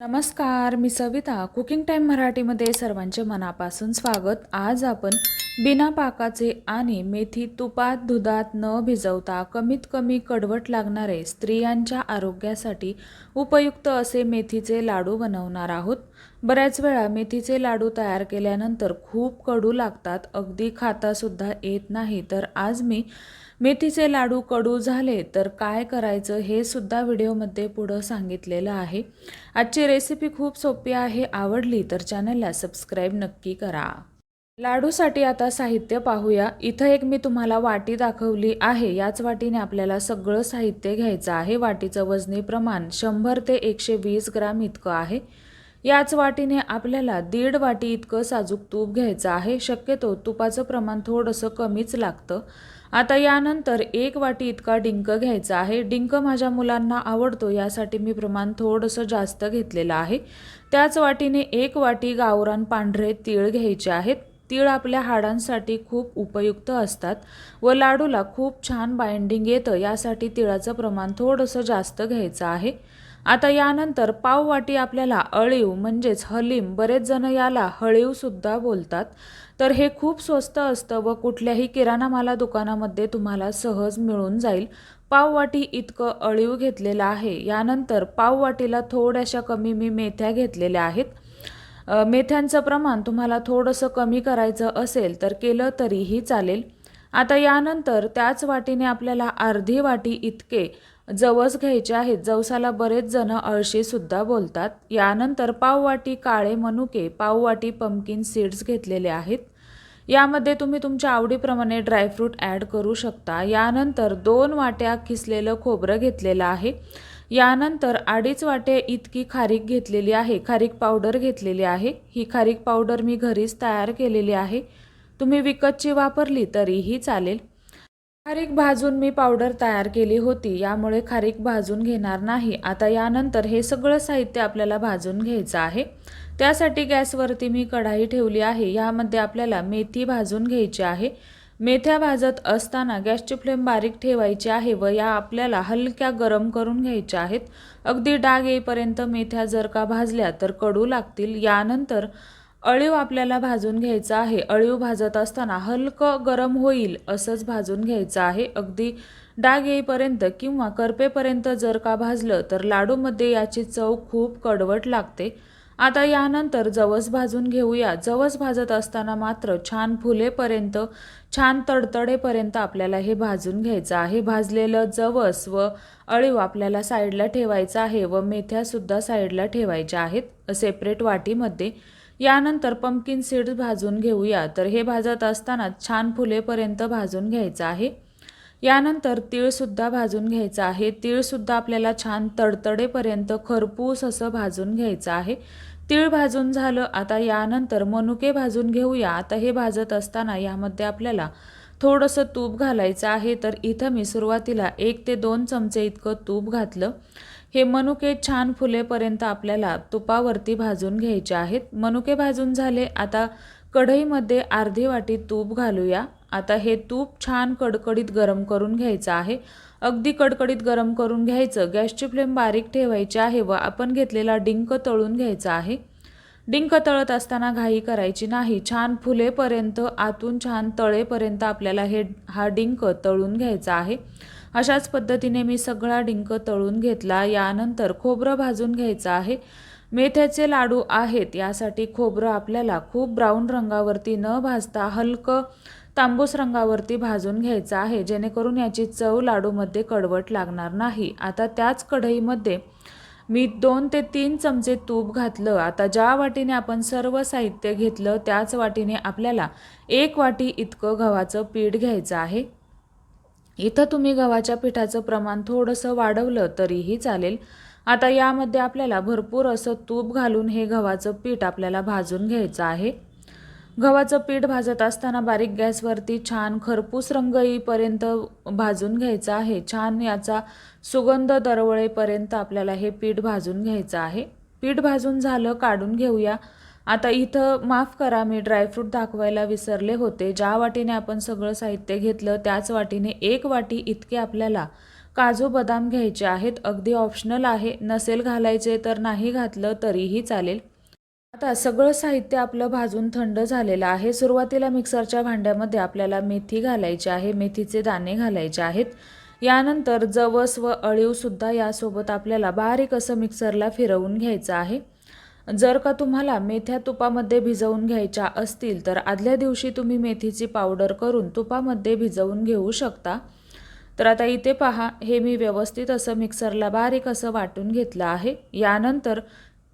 नमस्कार मी Savita cooking time मराठीमध्ये सर्वांचे मनापासून स्वागत. आज आपण बिना पाकाचे आणि मेथी तुपात दुधात न भिजवता कमीत कमी कडवट लागणारे स्त्रियांच्या आरोग्यासाठी उपयुक्त असे मेथीचे लाडू बनवणार आहोत. बऱ्याच वेळा मेथीचे लाडू तयार केल्यानंतर खूप कडू लागतात. अगदी खातासुद्धा येत नाही. तर आज मी मेथीचे लाडू कडू झाले तर काय करायचं हे सुद्धा व्हिडिओमध्ये पुढं सांगितलेलं आहे. आजची रेसिपी खूप सोपी आहे. आवडली तर चॅनलला सबस्क्राईब नक्की करा. लाडूसाठी आता साहित्य पाहूया. इथं एक मी तुम्हाला वाटी दाखवली आहे. याच वाटीने आपल्याला सगळं साहित्य घ्यायचं आहे. वाटीचं वजनी प्रमाण शंभर ते एकशे वीस ग्राम इतकं आहे. याच वाटीने आपल्याला दीड वाटी इतकं साजूक तूप घ्यायचं आहे. शक्यतो तुपाचं प्रमाण थोडंसं कमीच लागतं. आता यानंतर एक वाटी इतका डिंक घ्यायचा आहे. डिंक माझ्या मुलांना आवडतो यासाठी मी प्रमाण थोडंसं जास्त घेतलेलं आहे. त्याच वाटीने एक वाटी गावरान पांढरे तीळ घ्यायचे आहेत. तीळ आपल्या हाडांसाठी खूप उपयुक्त असतात व लाडूला खूप छान बाइंडिंग येतं यासाठी तिळाचं प्रमाण थोडंसं जास्त घ्यायचं आहे. आता यानंतर पाववाटी आपल्याला अळीव म्हणजेच हलीम बरेच जण याला हळीवसुद्धा बोलतात. तर हे खूप स्वस्त असतं व कुठल्याही किराणा माला दुकानामध्ये तुम्हाला सहज मिळून जाईल. पाववाटी इतकं अळीव घेतलेलं आहे. यानंतर पाववाटीला थोड्याशा कमी मी मेथ्या घेतलेल्या आहेत. मेथ्यांचं प्रमाण तुम्हाला थोडंसं कमी करायचं असेल तर केलं तरीही चालेल. आता यानंतर त्याच वाटीने आपल्याला अर्धी वाटी इतके जवस घ्यायचे आहेत. जवसाला बरेच जण अळशीसुद्धा बोलतात. यानंतर पाववाटी काळे मनुके पाववाटी पंपकिन सीड्स घेतलेले आहेत. यामध्ये तुम्ही तुमच्या आवडीप्रमाणे ड्रायफ्रूट ॲड करू शकता. यानंतर दोन वाट्या किसलेलं खोबरं घेतलेलं आहे. यानंतर अडीच वाटे इतकी खारीक घेतलेली आहे. खारीक पावडर घेतलेली आहे. ही खारीक पावडर मी घरीच तयार केलेली आहे. तुम्ही विकतची वापरली तरीही चालेल. खारीक भाजून मी पावडर तयार केली होती. यामुळे खारीक भाजून घेणार नाही. आता यानंतर हे सगळं साहित्य आपल्याला भाजून घ्यायचं आहे. त्यासाठी गॅसवरती मी कढाई ठेवली आहे. यामध्ये आपल्याला मेथी भाजून घ्यायची आहे. मेथ्या भाजत असताना गॅसची फ्लेम बारीक ठेवायची आहे व या आपल्याला हलक्या गरम करून घ्यायच्या आहेत. अगदी डाग येईपर्यंत मेथ्या जर का भाजल्या तर कडू लागतील. यानंतर अळीव आपल्याला भाजून घ्यायचं आहे. अळीव भाजत असताना हलकं गरम होईल असंच भाजून घ्यायचं आहे. अगदी डाग येईपर्यंत किंवा करपेपर्यंत जर का भाजलं तर लाडूमध्ये याची चव खूप कडवट लागते. आता यानंतर जवस भाजून घेऊया. जवस भाजत असताना मात्र छान फुलेपर्यंत छान तडतडेपर्यंत आपल्याला हे भाजून घ्यायचं आहे. भाजलेलं जवस व अळीव आपल्याला साईडला ठेवायचं आहे व मेथ्यासुद्धा साईडला ठेवायच्या आहेत सेपरेट वाटीमध्ये. यानंतर पंपकिन सीड्स भाजून घेऊया. तर हे भाजत असताना छान फुलेपर्यंत भाजून घ्यायचं आहे. यानंतर तीळसुद्धा भाजून घ्यायचं आहे. तीळसुद्धा आपल्याला छान तडतडेपर्यंत खरपूस असं भाजून घ्यायचं आहे. तीळ भाजून झालं आता यानंतर मनुके भाजून घेऊया. आता हे भाजत असताना यामध्ये आपल्याला थोडंसं तूप घालायचं आहे. तर इथं मी सुरुवातीला एक ते दोन चमचे इतकं तूप घातलं. हे मनुके छान फुलेपर्यंत आपल्याला तुपावरती भाजून घ्यायचे आहेत. मनुके भाजून झाले आता कढईमध्ये अर्धी वाटी तूप घालूया. आता हे तूप छान कडकडीत गरम करून घ्यायचं आहे. अगदी कडकडीत गरम करून घ्यायचं. गॅसची फ्लेम बारीक ठेवायची आहे व आपण घेतलेला डिंक तळून घ्यायचा आहे. डिंक तळत असताना घाई करायची नाही. छान फुलेपर्यंत आतून छान तळेपर्यंत आपल्याला हे हा डिंक तळून घ्यायचा आहे. अशाच पद्धतीने मी सगळा डिंक तळून घेतला. यानंतर खोबरं भाजून घ्यायचं आहे. मेथ्याचे लाडू आहेत यासाठी खोबरं आपल्याला खूप ब्राऊन रंगावरती न भाजता हलकं तांबूस रंगावरती भाजून घ्यायचं आहे. जेणेकरून याची चव लाडूमध्ये कडवट लागणार नाही. आता त्याच कढईमध्ये मी दोन ते तीन चमचे तूप घातलं. आता ज्या वाटीने आपण सर्व साहित्य घेतलं त्याच वाटीने आपल्याला एक वाटी इतकं गव्हाचं पीठ घ्यायचं आहे. इथं तुम्ही गव्हाच्या पिठाचं प्रमाण थोडंसं वाढवलं तरीही चालेल. आता यामध्ये आपल्याला भरपूर असं तूप घालून हे गव्हाचं पीठ आपल्याला भाजून घ्यायचं आहे. गव्हाचं पीठ भाजत असताना बारीक गॅसवरती छान खरपूस रंग येईपर्यंत भाजून घ्यायचं आहे. छान याचा सुगंध दरवळेपर्यंत आपल्याला हे पीठ भाजून घ्यायचं आहे. पीठ भाजून झालं काढून घेऊया. आता इथं माफ करा मी ड्रायफ्रूट दाखवायला विसरले होते. ज्या वाटीने आपण सगळं साहित्य घेतलं त्याच वाटीने एक वाटी इतके आपल्याला काजू बदाम घ्यायचे आहेत. अगदी ऑप्शनल आहे. नसेल घालायचे तर नाही घातलं तरीही चालेल. आता सगळं साहित्य आपलं भाजून थंड झालेलं आहे. सुरुवातीला मिक्सरच्या भांड्यामध्ये आपल्याला मेथी घालायची आहे. मेथीचे दाणे घालायचे आहेत. यानंतर जवस व अळीवसुद्धा यासोबत आपल्याला बारीक असं मिक्सरला फिरवून घ्यायचं आहे. जर का तुम्हाला मेथ्या तुपामध्ये भिजवून घ्यायच्या असतील तर आदल्या दिवशी तुम्ही मेथीची पावडर करून तुपामध्ये भिजवून घेऊ शकता. तर आता इथे पहा हे मी व्यवस्थित असं मिक्सरला बारीक असं वाटून घेतलं आहे. यानंतर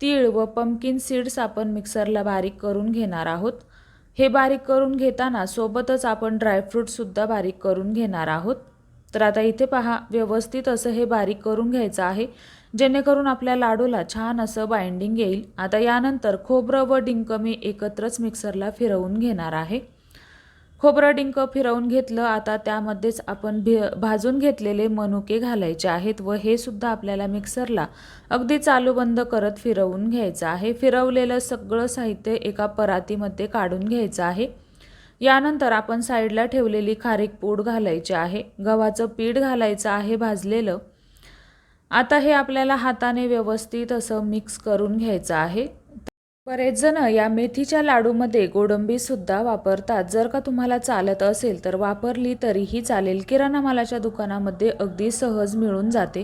तीळ व पंपकिन सीड्स आपण मिक्सरला बारीक करून घेणार आहोत. हे बारीक करून घेताना सोबतच आपण ड्रायफ्रूटसुद्धा बारीक करून घेणार आहोत. तर आता इथे पहा व्यवस्थित असं हे बारीक करून घ्यायचं आहे जेणेकरून आपल्या लाडूला छान असं बाइंडिंग येईल. आता यानंतर खोबरं व डिंक मी एकत्रच मिक्सरला फिरवून घेणार आहे. खोबरं डिंक फिरवून घेतलं. आता त्यामध्येच आपण भि भाजून घेतलेले मनुके घालायचे आहेत व हे सुद्धा आपल्याला मिक्सरला अगदी चालू बंद करत फिरवून घ्यायचं आहे. फिरवलेलं सगळं साहित्य एका परातीमध्ये काढून घ्यायचं आहे. यानंतर आपण साईडला ठेवलेली खारीक पूड घालायची आहे. गव्हाचं पीठ घालायचं आहे भाजलेलं. आता हे आपल्याला हाताने व्यवस्थित असं मिक्स करून घ्यायचं आहे. बरेच जण या मेथीच्या लाडूमध्ये गोडंबीसुद्धा वापरतात. जर का तुम्हाला चालत असेल तर वापरली तरीही चालेल. किराणा मालाच्या दुकानामध्ये अगदी सहज मिळून जाते.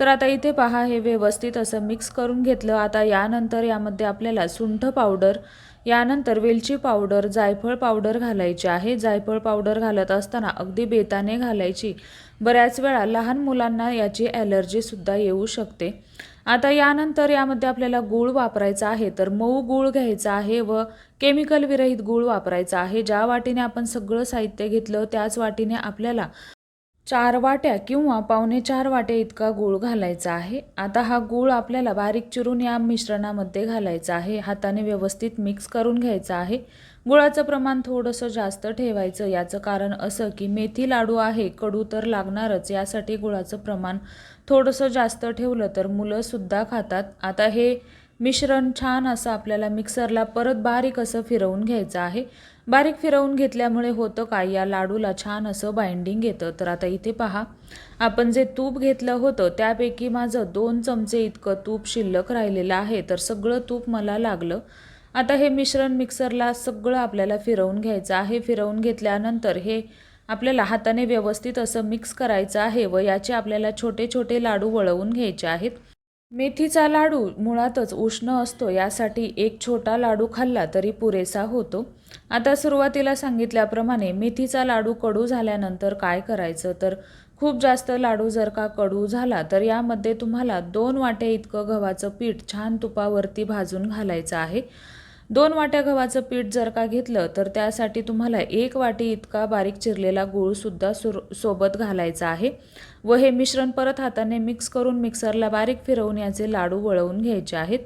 तर आता इथे पहा हे व्यवस्थित असं मिक्स करून घेतलं. आता यानंतर यामध्ये आपल्याला सुंठ पावडर यानंतर वेलची पावडर जायफळ पावडर घालायची आहे. जायफळ पावडर घालत असताना अगदी बेताने घालायची. बऱ्याच वेळा लहान मुलांना याची ॲलर्जीसुद्धा येऊ शकते. आता यानंतर यामध्ये आपल्याला गूळ वापरायचा आहे. तर मऊ गूळ घ्यायचा आहे व केमिकल विरहित गूळ वापरायचा आहे. ज्या वाटीने आपण सगळं साहित्य घेतलं त्याच वाटीने आपल्याला चार वाट्या किंवा पावणे चार वाट्या इतका गूळ घालायचा आहे. आता हा गूळ आपल्याला बारीक चिरून या मिश्रणामध्ये घालायचा आहे. हाताने व्यवस्थित मिक्स करून घ्यायचा आहे. गुळाचं प्रमाण थोडंसं जास्त ठेवायचं याचं कारण असं की मेथी लाडू आहे कडू तर लागणारच यासाठी गुळाचं प्रमाण थोडंसं जास्त ठेवलं तर मुलंसुद्धा खातात. आता हे मिश्रण छान असं आपल्याला मिक्सरला परत बारीक असं फिरवून घ्यायचं आहे. बारीक फिरवून घेतल्यामुळे होतं काय? या लाडूला छान असं बाइंडिंग येतं. तर आता इथे पहा. आपण जे तूप घेतलं होतं त्यापैकी माझं दोन चमचे इतकं तूप शिल्लक राहिलेलं आहे. तर सगळं तूप मला लागलं. आता हे मिश्रण मिक्सरला सगळं आपल्याला फिरवून घ्यायचं आहे. फिरवून घेतल्यानंतर हे आपल्याला हाताने व्यवस्थित असं मिक्स करायचं आहे व याचे आपल्याला छोटे छोटे लाडू वळवून घ्यायचे आहेत. मेथीचा लाडू मुळातच उष्ण असतो यासाठी एक छोटा लाडू खाल्ला तरी पुरेसा होतो. आता सुरुवातीला सांगितल्याप्रमाणे मेथीचा लाडू कडू झाल्यानंतर काय करायचं? तर खूप जास्त लाडू जर का कडू झाला तर यामध्ये तुम्हाला दोन वाट्या इतकं गव्हाचं पीठ छान तुपावरती भाजून घालायचं आहे. दोन वाट्या गव्हाचं पीठ जर का घेतलं तर त्यासाठी तुम्हाला एक वाटी इतका बारीक चिरलेला गूळसुद्धा सुर सोबत घालायचा आहे. व हे मिश्रण परत हाताने मिक्स करून मिक्सरला बारीक फिरवून याचे लाडू वळवून घ्यायचे आहेत.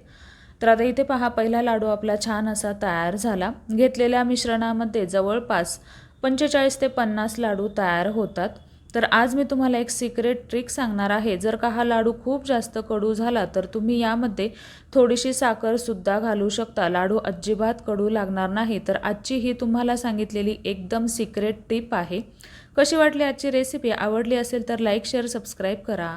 तर आता इथे पहा पहिला लाडू आपला छान असा तयार झाला. घेतलेल्या मिश्रणामध्ये जवळपास पंचेचाळीस ते पन्नास लाडू तयार होतात. तर आज मी तुम्हाला एक सिक्रेट ट्रिक सांगणार आहे. जर का हा लाडू खूप जास्त कडू झाला तर तुम्ही यामध्ये थोडीशी साखरसुद्धा घालू शकता. लाडू अजिबात कडू लागणार नाही. तर आजची ही तुम्हाला सांगितलेली एकदम सिक्रेट टिप आहे. कशी वाटली आजची रेसिपी आवडली असेल तर लाईक शेअर सबस्क्राईब करा.